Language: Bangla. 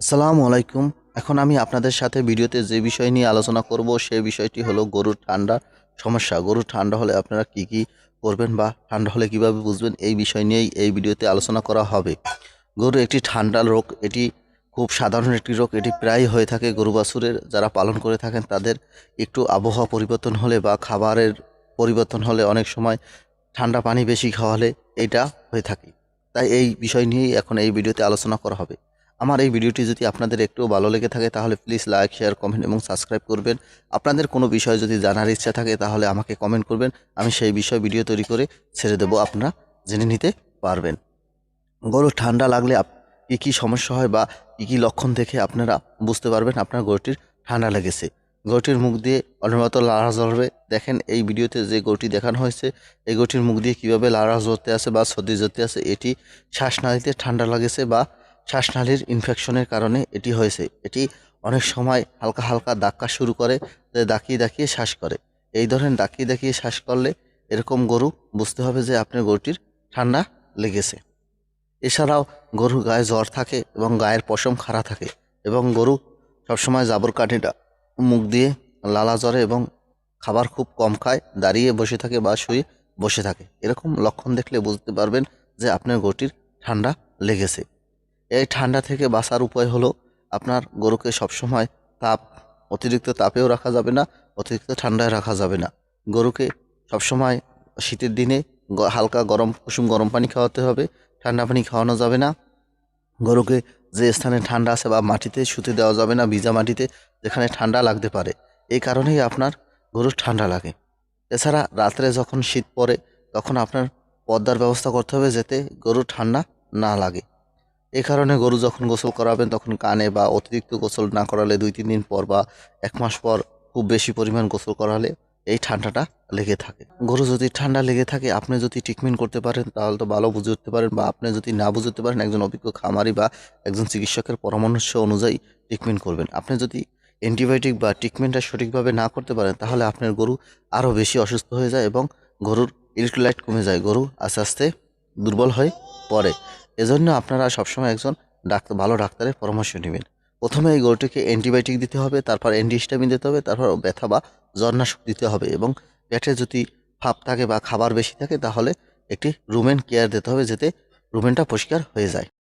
আসসালামু আলাইকুম। এখন আমি আপনাদের সাথে ভিডিওতে যে বিষয় নিয়ে আলোচনা করব, সে বিষয়টি হলো গরুর ঠান্ডা সমস্যা। গরুর ঠান্ডা হলে আপনারা কি কি করবেন বা ঠান্ডা হলে কীভাবে বুঝবেন, এই বিষয় নিয়েই এই ভিডিওতে আলোচনা করা হবে। গরু একটি ঠান্ডা রোগ, এটি খুব সাধারণ একটি রোগ, এটি প্রায় হয়ে থাকে গরু বাছুরের যারা পালন করে থাকেন, তাদের একটু আবহাওয়া পরিবর্তন হলে বা খাবারের পরিবর্তন হলে অনেক সময় ঠান্ডা পানি বেশি খাওয়ালে এটা হয়ে থাকে। তাই এই বিষয় নিয়েই এখন এই ভিডিওতে আলোচনা করা হবে। আমার এই ভিডিওটি যদি আপনাদের একটু ভালো লেগে থাকে, তাহলে প্লিজ লাইক শেয়ার কমেন্ট এবং সাবস্ক্রাইব করবেন। আপনাদের কোনো বিষয় যদি জানার ইচ্ছা থাকে, তাহলে আমাকে কমেন্ট করবেন। আমি সেই বিষয় ভিডিও তৈরি করে ছেড়ে দেবো, আপনারা জেনে নিতে পারবেন। গরুর ঠান্ডা লাগলে কী কী সমস্যা হয় বা কী কী লক্ষণ দেখে আপনারা বুঝতে পারবেন আপনার গরুটির ঠান্ডা লেগেছে। গরুটির মুখ দিয়ে অনিয়মিত লাড়া জ্বলবে দেখেন এই ভিডিওতে যে গরুটি দেখানো হয়েছে, এই গরুটির মুখ দিয়ে কীভাবে লাড়া জ্বলতে আছে বা সর্দি জ্বলতে আছে এটি শ্বাসনালীতে ঠান্ডা লাগেছে বা শ্বাসনালীর ইনফেকশনের কারণে এটি হয়েছে। এটি অনেক সময় হালকা হালকা দাক্কা শুরু করে দাকিয়ে দাকিয়ে শ্বাস করে। এই ধরনের দাকিয়ে দাকিয়ে শ্বাস করলে এরকম গরু, বুঝতে হবে যে আপনার গরুটির ঠান্ডা লেগেছে। এছাড়াও গরুর গায়ে জ্বর থাকে এবং গায়ের পশম খাড়া থাকে এবং গরু সবসময় জাবর কাঠিটা মুখ দিয়ে লালা জ্বরে এবং খাবার খুব কম খায়, দাঁড়িয়ে বসে থাকে বা শুয়ে বসে থাকে। এরকম লক্ষণ দেখলে বুঝতে পারবেন যে আপনার গরুটির ঠান্ডা লেগেছে। এই ঠান্ডা থেকে বাঁচার উপায় হলো আপনার গরুকে সবসময় তাপ, অতিরিক্ত তাপেও রাখা যাবে না, অতিরিক্ত ঠান্ডায় রাখা যাবে না। গরুকে সবসময় শীতের দিনে হালকা গরম কুসুম গরম পানি খাওয়াতে হবে, ঠান্ডা পানি খাওয়ানো যাবে না। গরুকে যে স্থানে ঠান্ডা আছে বা মাটিতে শুতে দেওয়া যাবে না, ভিজা মাটিতে, যেখানে ঠান্ডা লাগতে পারে, এই কারণেই আপনার গরুর ঠান্ডা লাগে। এছাড়া রাত্রে যখন শীত পড়ে, তখন আপনার পর্দার ব্যবস্থা করতে হবে যাতে গরুর ঠান্ডা না লাগে। এই কারণে গরু যখন গোসল করাবেন, তখন কানে বা অতিরিক্ত গোসল না করালে দুই, তিন দিন পর বা এক মাস পর খুব বেশি পরিমাণ গোসল করালে এই ঠান্ডাটা লেগে থাকে। গরু যদি ঠান্ডা লেগে থাকে, আপনি যদি ট্রিটমেন্ট করতে পারেন, তাহলে তো ভালো বুঝে উঠতে পারেন বা আপনি যদি না বুঝে উঠতে পারেন, একজন অভিজ্ঞ খামারি বা একজন চিকিৎসকের পরামর্শ অনুযায়ী ট্রিটমেন্ট করবেন। আপনি যদি অ্যান্টিবায়োটিক বা ট্রিটমেন্টটা সঠিকভাবে না করতে পারেন, তাহলে আপনার গরু আরও বেশি অসুস্থ হয়ে যায় এবং গরুর ইলেকট্রোলাইট কমে যায়। গরু আস্তে আস্তে দুর্বল হয়ে পড়ে। এজন্য আপনারা সবসময় একজন ডাক্তার, ভালো ডাক্তারের পরামর্শ নেবেন। প্রথমে এই গরুটিকে অ্যান্টিবায়োটিক দিতে হবে, তারপর অ্যান্টিস্টামিন দিতে হবে, তারপর ব্যথা বা জর্নাশক দিতে হবে এবং পেটে যদি ফাপ থাকে বা খাবার বেশি থাকে তাহলে একটি রুমেন কেয়ার দিতে হবে যাতে রুমেনটা পরিষ্কার হয়ে যায়।